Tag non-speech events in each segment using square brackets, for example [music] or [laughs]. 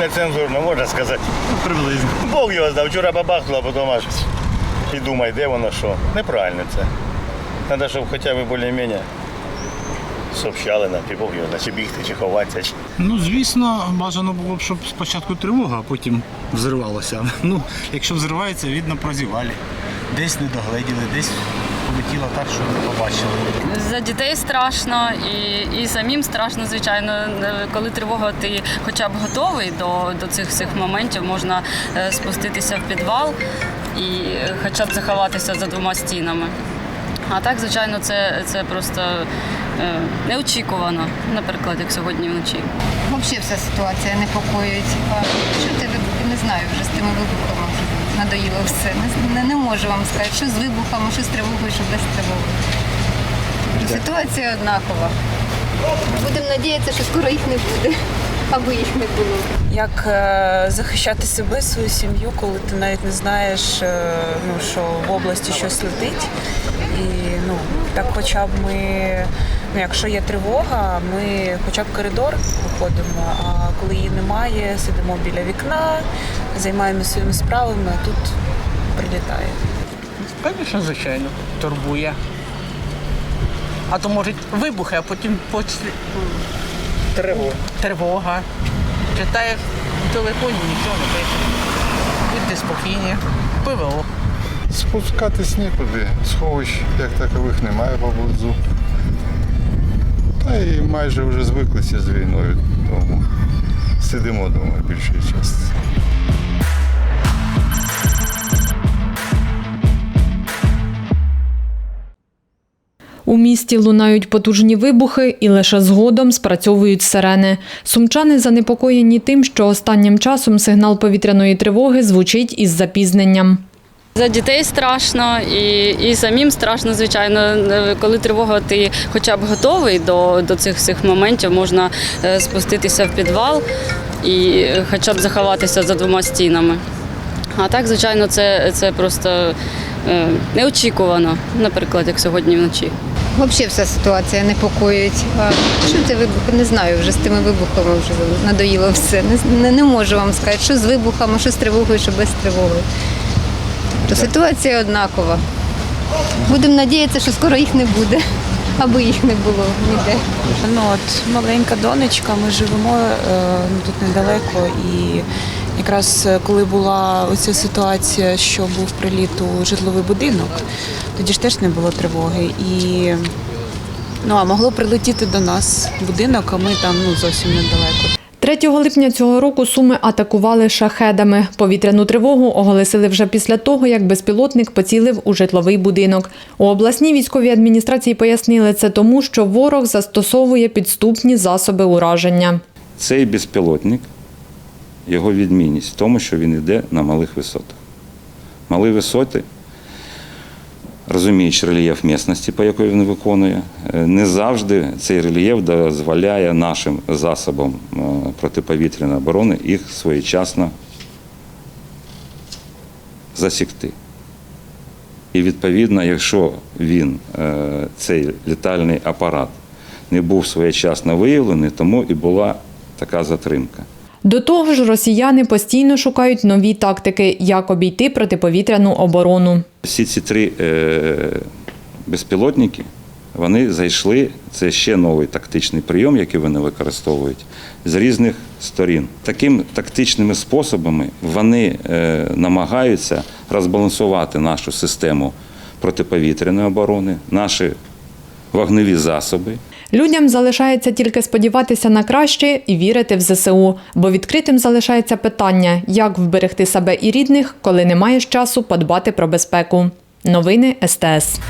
Нецензурно, можна сказати. Приблизно. Бог його знав, вчора бабахнуло, а потім аж і думай, де воно що. Неправильно це. Треба, щоб хоча б більш-менш сообщали нам, чи Бог його знає, чи бігти, чи ховатися. чи- Ну, звісно, бажано було б, щоб спочатку тривога, а потім взривалося. [laughs] Ну, якщо взривається, видно, прозівали. Десь не догледіли, десь полетіло так, що не побачили. За дітей страшно і, і самим страшно, звичайно. Коли тривога, ти хоча б готовий до, до цих всіх моментів, можна е, спуститися в підвал і хоча б заховатися за двома стінами. А так, звичайно, це, це просто е, неочікувано, наприклад, як сьогодні вночі. Взагалі вся ситуація непокоїть. А Що ти? Не знаю вже з тими вибухами. Надоїло все. Не, не, не можу вам сказати, що з вибухами, що з тривогою, що без тривоги. Ситуація однакова. Будемо сподіватися, що скоро їх не буде, аби їх не було. Як е, захищати себе, свою сім'ю, коли ти навіть не знаєш, е, ну, що в області щось летить. І ну, так хоча б ми, ну, якщо є тривога, ми хоча б коридор виходимо, а коли її немає, сидимо біля вікна, займаємося своїми справами, а тут прилітає. Звісно, звичайно, турбує. А то може вибухи, а потім Тривога. тривога. Читає в телефоні, нічого не пише. Будьте спокійні. ПВО. Спускатись нікуди. Сховищ як такових немає поблизу. Майже вже звиклися з війною, тому сидимо вдома більшою частини. У місті лунають потужні вибухи і лише згодом спрацьовують сирени. Сумчани занепокоєні тим, що останнім часом сигнал повітряної тривоги звучить із запізненням. За дітей страшно і, і самим страшно, звичайно. Е, Коли тривога, ти хоча б готовий до, до цих всіх моментів, можна е, спуститися в підвал і е, хоча б заховатися за двома стінами. А так, звичайно, це, це просто неочікувано, наприклад, як сьогодні вночі. Взагалі вся ситуація непокоїть. Що ти вибухи? Не знаю вже з тими вибухами вже надоїло все. Не, не можу вам сказати, що з вибухами, що з тривогою, що без тривоги. То ситуація однакова. Будемо сподіватися, що скоро їх не буде, аби їх не було ніде. Ну от маленька донечка, ми живемо е, ну, тут недалеко, і якраз е, коли була оця ситуація, що був приліт у житловий будинок, тоді ж теж не було тривоги. І ну а могло прилетіти до нас будинок, а ми там ну зовсім недалеко. 3 липня цього року суми атакували шахедами. Повітряну тривогу оголосили вже після того, як безпілотник поцілив у житловий будинок. У обласній військовій адміністрації пояснили це тому, що ворог застосовує підступні засоби ураження. Цей безпілотник, його відмінність в тому, що він йде на малих висотах. Малі висоти, розуміючи рельєф місцевості, по якій він виконує, е, не завжди цей рельєф дозволяє нашим засобам е, протиповітряної оборони їх своєчасно засікти. І відповідно, якщо він, е, цей літальний апарат, не був своєчасно виявлений, тому і була така затримка. До того ж, росіяни постійно шукають нові тактики, як обійти протиповітряну оборону. Всі ці три е, безпілотники вони зайшли. Це ще новий тактичний прийом, який вони використовують з різних сторін. Таким тактичними способами вони е, намагаються розбалансувати нашу систему протиповітряної оборони, наші вогневі засоби. Людям залишається тільки сподіватися на краще і вірити в ЗСУ, бо відкритим залишається питання, як вберегти себе і рідних, коли не маєш часу подбати про безпеку. Новини СТС.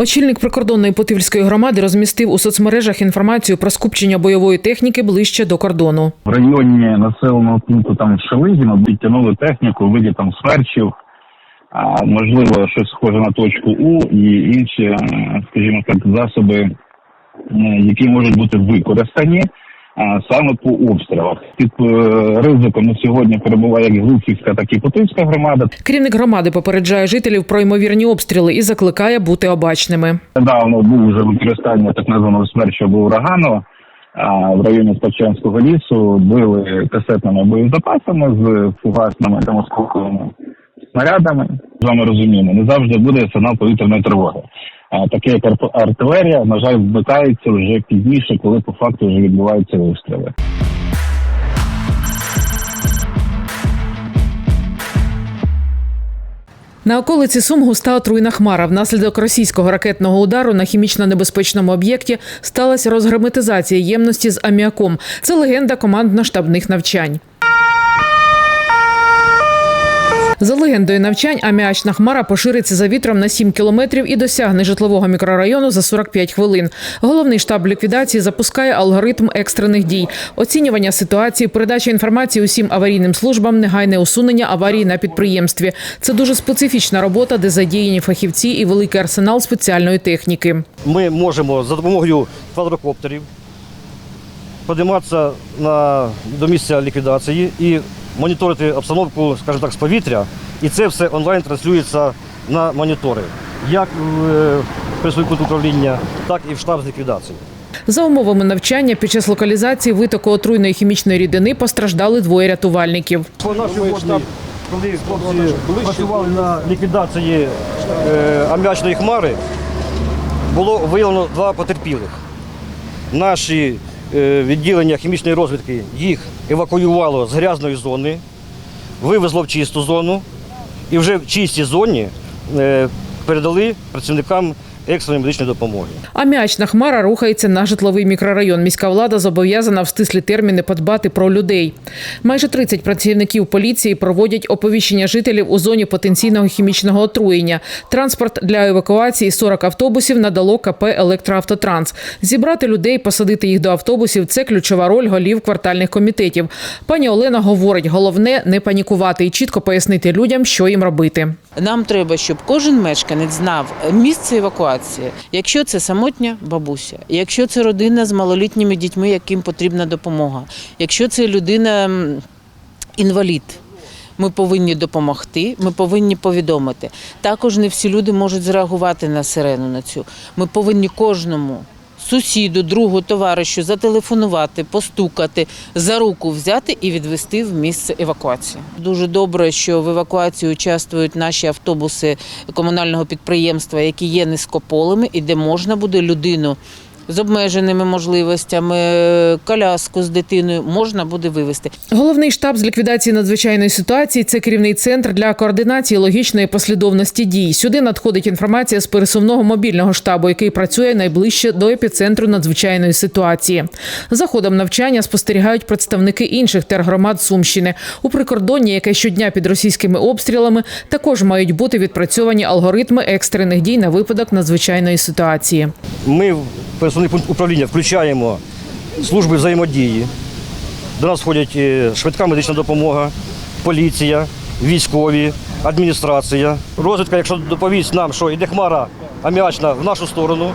Очільник прикордонної Путивльської громади розмістив у соцмережах інформацію про скупчення бойової техніки ближче до кордону. в районі населеного пункту там Шелегіно підтягнули техніку в виді там смерчів, а можливо щось схоже на точку У і інші, е, скажімо так, засоби, е, які можуть бути використані саме по обстрілах. Під е, ризиком на сьогодні перебуває як Глухівська, так і Путинська громада. Керівник громади попереджає жителів про ймовірні обстріли і закликає бути обачними. Недавно був вже використання так названого смерча або урагану. А в районі Спадчанського лісу били касетними боєзапасами з фугасними та осколковими снарядами. З вами розуміємо, не завжди буде сигнал повітряної тривоги. А таке як арт- артилерія, на жаль, вмикається вже пізніше, коли по факту вже відбуваються обстріли. На околиці Сум густа отруйна хмара. Внаслідок російського ракетного удару на хімічно небезпечному об'єкті сталася розгерметизація ємності з аміаком. Це легенда командно-штабних навчань. За легендою навчань, аміачна хмара пошириться за вітром на 7 кілометрів і досягне житлового мікрорайону за 45 хвилин. Головний штаб ліквідації запускає алгоритм екстрених дій, оцінювання ситуації, передача інформації усім аварійним службам, негайне усунення аварії на підприємстві. Це дуже специфічна робота, де задіяні фахівці і великий арсенал спеціальної техніки. ми можемо за допомогою квадрокоптерів подиматися на, до місця ліквідації і моніторити обстановку, скажімо так, з повітря. І це все онлайн транслюється на монітори, як в е, присутку управління, так і в штаб з ліквідації. За умовами навчання під час локалізації витоку отруйної хімічної рідини постраждали двоє рятувальників. По нашій штаб, коли хлопці працювали на ліквідації е, аміачної хмари, було виявлено два потерпілих. Наші відділення хімічної розвідки їх евакуювало з грязної зони, вивезло в чисту зону і вже в чистій зоні е, передали працівникам екстреної медичної допомоги. Аміачна хмара рухається на житловий мікрорайон. Міська влада зобов'язана в стислі терміни подбати про людей. Майже 30 працівників поліції проводять оповіщення жителів у зоні потенційного хімічного отруєння. Транспорт для евакуації 40 автобусів надало КП «Електроавтотранс». Зібрати людей, посадити їх до автобусів це ключова роль голів квартальних комітетів. Пані Олена говорить, головне не панікувати і чітко пояснити людям, що їм робити. Нам треба, щоб кожен мешканець знав місце евакуації. Якщо це самотня бабуся, якщо це родина з малолітніми дітьми, яким потрібна допомога, якщо це людина інвалід. Ми повинні допомогти, ми повинні повідомити. Також не всі люди можуть зреагувати на сирену на цю. Ми повинні кожному сусіду, другу, товаришу зателефонувати, постукати, за руку взяти і відвести в місце евакуації. Дуже добре, що в евакуації участвують наші автобуси комунального підприємства, які є низькополими, і де можна буде людину. З обмеженими можливостями, коляску з дитиною можна буде вивезти. Головний штаб з ліквідації надзвичайної ситуації це керівний центр для координації логічної послідовності дій. Сюди надходить інформація з пересувного мобільного штабу, який працює найближче до епіцентру надзвичайної ситуації. За ходом навчання спостерігають представники інших тергромад Сумщини. У прикордонні, яке щодня під російськими обстрілами, також мають бути відпрацьовані алгоритми екстрених дій на випадок надзвичайної ситуації. Ми в пересувний пункт управління включаємо служби взаємодії. До нас входять е, швидка медична допомога, поліція, військові, адміністрація. Розвідка, якщо доповість нам, що йде хмара аміачна в нашу сторону,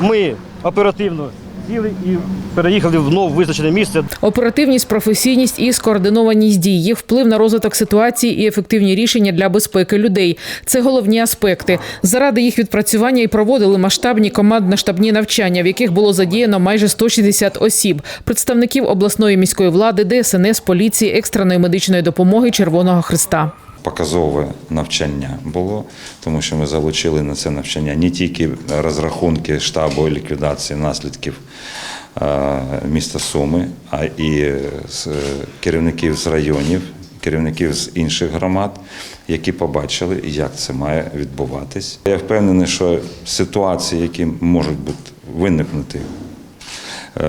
ми оперативно сіли і переїхали в нове визначене місце. Оперативність, професійність і скоординованість дій, їх вплив на розвиток ситуації і ефективні рішення для безпеки людей це головні аспекти. Заради їх відпрацювання і проводили масштабні командно-штабні навчання, в яких було задіяно майже 160 осіб, представників обласної міської влади, ДСНС, поліції, екстреної медичної допомоги Червоного Христа. Показове навчання було, тому що ми залучили на це навчання не тільки розрахунки штабу ліквідації наслідків е, міста Суми, а і з- керівників з районів, керівників з інших громад, які побачили, як це має відбуватись. Я впевнений, що ситуації, які можуть бути виникнути е,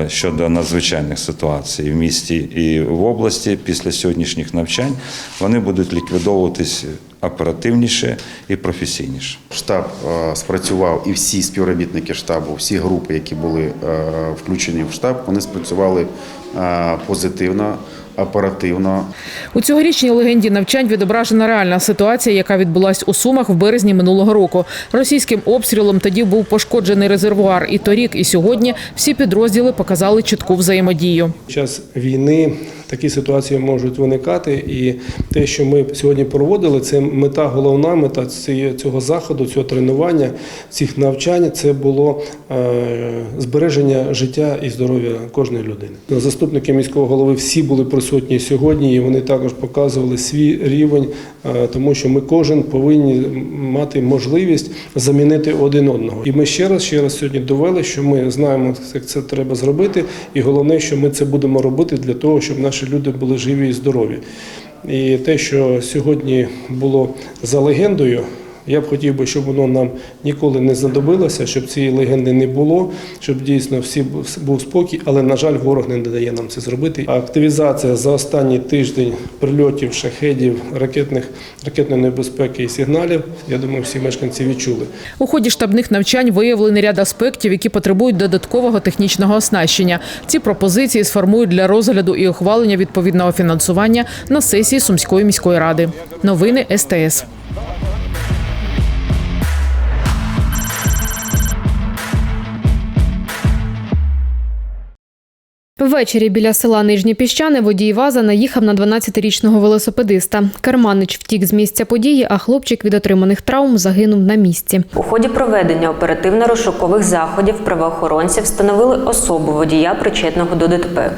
щодо надзвичайних ситуацій в місті і в області після сьогоднішніх навчань, вони будуть ліквідовуватись оперативніше і професійніше. Штаб е, спрацював і всі співробітники штабу, всі групи, які були е, включені в штаб, вони спрацювали е, позитивно, оперативно. У цьогорічній легенді навчань відображена реальна ситуація, яка відбулась у Сумах в березні минулого року. Російським обстрілом тоді був пошкоджений резервуар. І торік, і сьогодні всі підрозділи показали чітку взаємодію. Під час війни такі ситуації можуть виникати, і те, що ми сьогодні проводили, це мета, головна мета цього заходу, цього тренування, цих навчань це було е, збереження життя і здоров'я кожної людини. Заступники міського голови всі були присутні сьогодні, і вони також показували свій рівень, е, тому що ми кожен повинні мати можливість замінити один одного. І ми ще раз, ще раз сьогодні довели, що ми знаємо, як це треба зробити, і головне, що ми це будемо робити для того, щоб наші люди були живі і здорові. І те, що сьогодні було за легендою, я б хотів би, щоб воно нам ніколи не знадобилося, щоб цієї легенди не було, щоб дійсно всі був- спокій, але на жаль, ворог не дає нам це зробити. Активізація за останній тиждень прильотів, шахедів, ракетних ракетної небезпеки і сигналів. Я думаю, всі мешканці відчули. У ході штабних навчань виявлений ряд аспектів, які потребують додаткового технічного оснащення. Ці пропозиції сформують для розгляду і ухвалення відповідного фінансування на сесії Сумської міської ради. Новини СТС. Ввечері біля села Нижнє Піщане водій ВАЗа наїхав на 12-річного велосипедиста. Керманич втік з місця події, а хлопчик від отриманих травм загинув на місці. У ході проведення оперативно-розшукових заходів правоохоронці встановили особу водія, причетного до ДТП.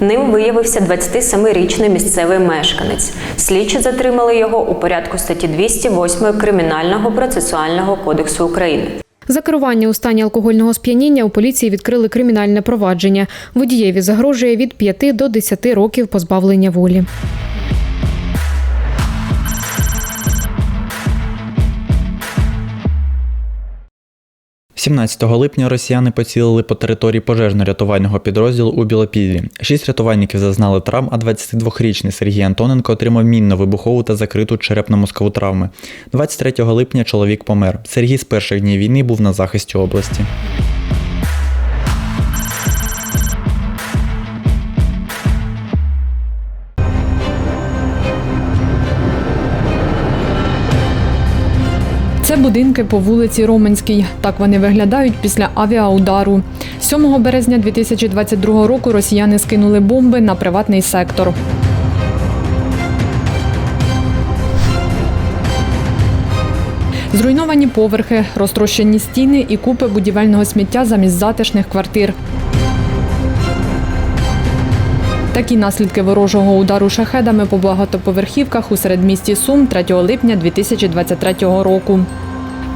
Ним виявився 27-річний місцевий мешканець. Слідчі затримали його у порядку статті 208 Кримінального процесуального кодексу України. За керування у стані алкогольного сп'яніння у поліції відкрили кримінальне провадження. Водієві загрожує від 5 до 10 років позбавлення волі. – 17 липня росіяни поцілили по території пожежно-рятувального підрозділу у Білопіллі. Шість рятувальників зазнали травм, а 22-річний Сергій Антоненко отримав мінно-вибухову та закриту черепно-мозкову травми. 23 липня чоловік помер. Сергій з перших днів війни був на захисті області. Будинки по вулиці Роменській. Так вони виглядають після авіаудару. 7 березня 2022 року росіяни скинули бомби на приватний сектор. Зруйновані поверхи, розтрощені стіни і купи будівельного сміття замість затишних квартир. Такі наслідки ворожого удару шахедами по багатоповерхівках у середмісті Сум 3 липня 2023 року.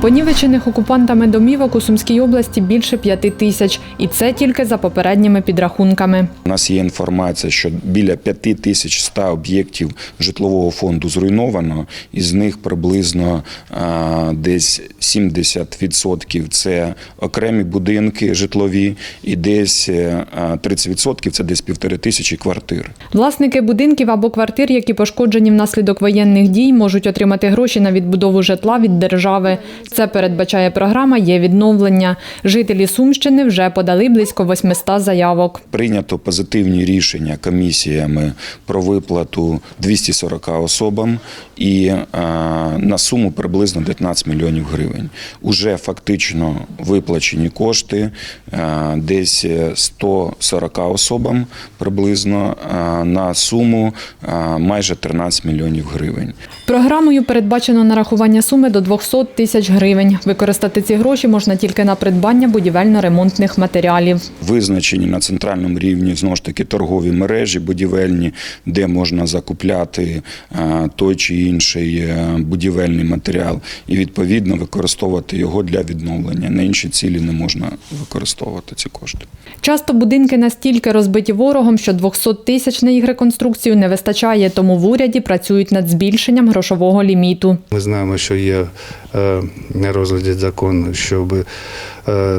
Понівечених окупантами домівок у Сумській області більше п'яти тисяч, і це тільки за попередніми підрахунками. У нас є інформація, що біля 5100 об'єктів житлового фонду зруйновано, із них приблизно а, десь 70% це окремі будинки житлові, і десь е, а, 30% це десь півтори тисячі квартир. Власники будинків або квартир, які пошкоджені внаслідок воєнних дій, можуть отримати гроші на відбудову житла від держави. Це передбачає програма Є відновлення. Жителі Сумщини вже подали близько 800 заявок. Прийнято позитивні рішення комісіями про виплату 240 особам і на суму приблизно 19 мільйонів гривень. Уже фактично виплачені кошти десь 140 особам приблизно на суму майже 13 мільйонів гривень. Програмою передбачено нарахування суми до 200 тисяч гривень. Використати ці гроші можна тільки на придбання будівельно-ремонтних матеріалів. Визначені на центральному рівні знову ж таки торгові мережі будівельні, де можна закупляти той чи інший е, будівельний матеріал, і відповідно використовувати його для відновлення. На інші цілі не можна використовувати ці кошти. Часто будинки настільки розбиті ворогом, що 200 тисяч на їх реконструкцію не вистачає, тому в уряді працюють над збільшенням грошового ліміту. Ми знаємо, що є е, на розгляді закон, щоб е,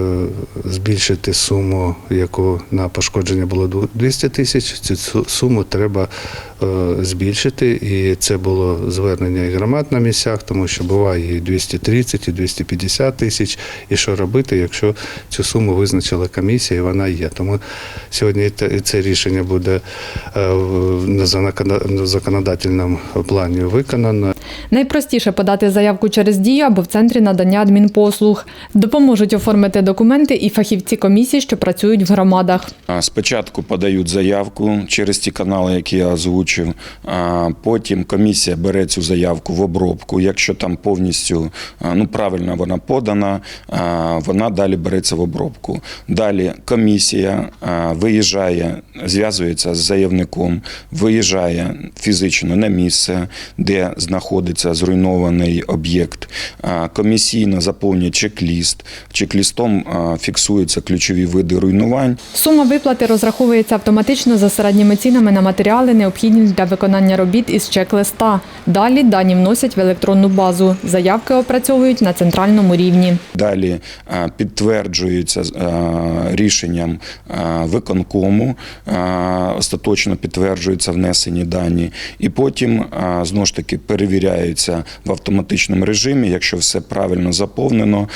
збільшити суму, яку на пошкодження було 200 тисяч. Цю суму треба е, збільшити. І це було звернення і громад на місцях, тому що буває і 230, і 250 тисяч. І що робити, якщо цю суму визначила комісія, і вона є. Тому сьогодні це рішення буде на законодательному плані виконано. Найпростіше подати заявку через дію або в центрі надання адмінпослуг. Допоможуть оформити документи і фахівці комісії, що працюють в громадах. Спочатку подають заявку через ті канали, які я озвучив. А Потім комісія бере цю заявку в обробку. Якщо там повністю ну, правильно вона подана, вона далі береться в обробку. Далі комісія виїжджає, зв'язується з заявником, виїжджає фізично на місце, де знаходиться зруйнований об'єкт. Комісійно заповнює чек-ліст. Чек-лістом фіксуються ключові види руйнувань. Сума виплати розраховується автоматично за середніми цінами на матеріали, необхідні для виконання робіт із чек-листа. Далі дані вносять в електронну базу. Заявки опрацьовують на центральному рівні. Далі а, підтверджується рішенням виконкому, остаточно підтверджуються внесені дані, і потім знову ж таки перевіряються в автоматичному режимі. Якщо все правильно заповнено,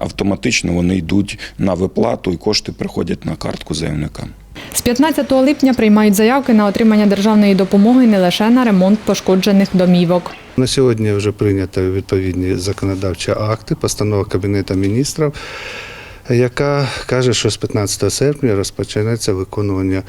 автоматично вони йдуть на виплату і кошти приходять на картку заявника. З 15 липня приймають заявки на отримання державної допомоги не лише на ремонт пошкоджених домівок. На сьогодні вже прийнято відповідні законодавчі акти, постанова Кабінету міністрів, яка каже, що з 15 серпня розпочнеться виконування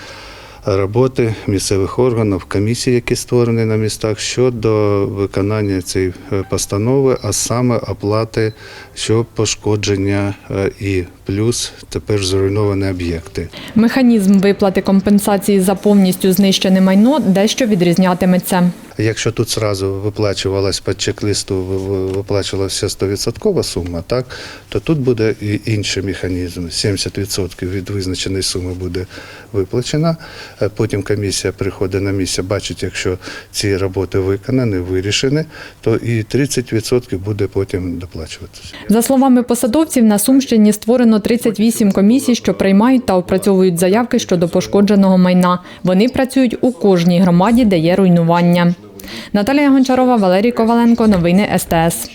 роботи місцевих органів, комісій, які створені на містах щодо виконання цієї е, постанови, а саме оплати, що пошкодження е, і плюс тепер зруйновані об'єкти. Механізм виплати компенсації за повністю знищене майно дещо відрізнятиметься. Якщо тут зразу виплачувалась по чек-листу, ви- ви- виплачувалася 100% сума, так, то тут буде і інший механізм. 70% від визначеної суми буде виплачено. Е, Потім комісія приходить на місце, бачить, якщо ці роботи виконані, вирішені, то і 30% буде потім доплачуватися. За словами посадовців, на Сумщині створено 38 комісій, що приймають та опрацьовують заявки щодо пошкодженого майна. Вони працюють у кожній громаді, де є руйнування. Наталія Гончарова, Валерій Коваленко. Новини СТС.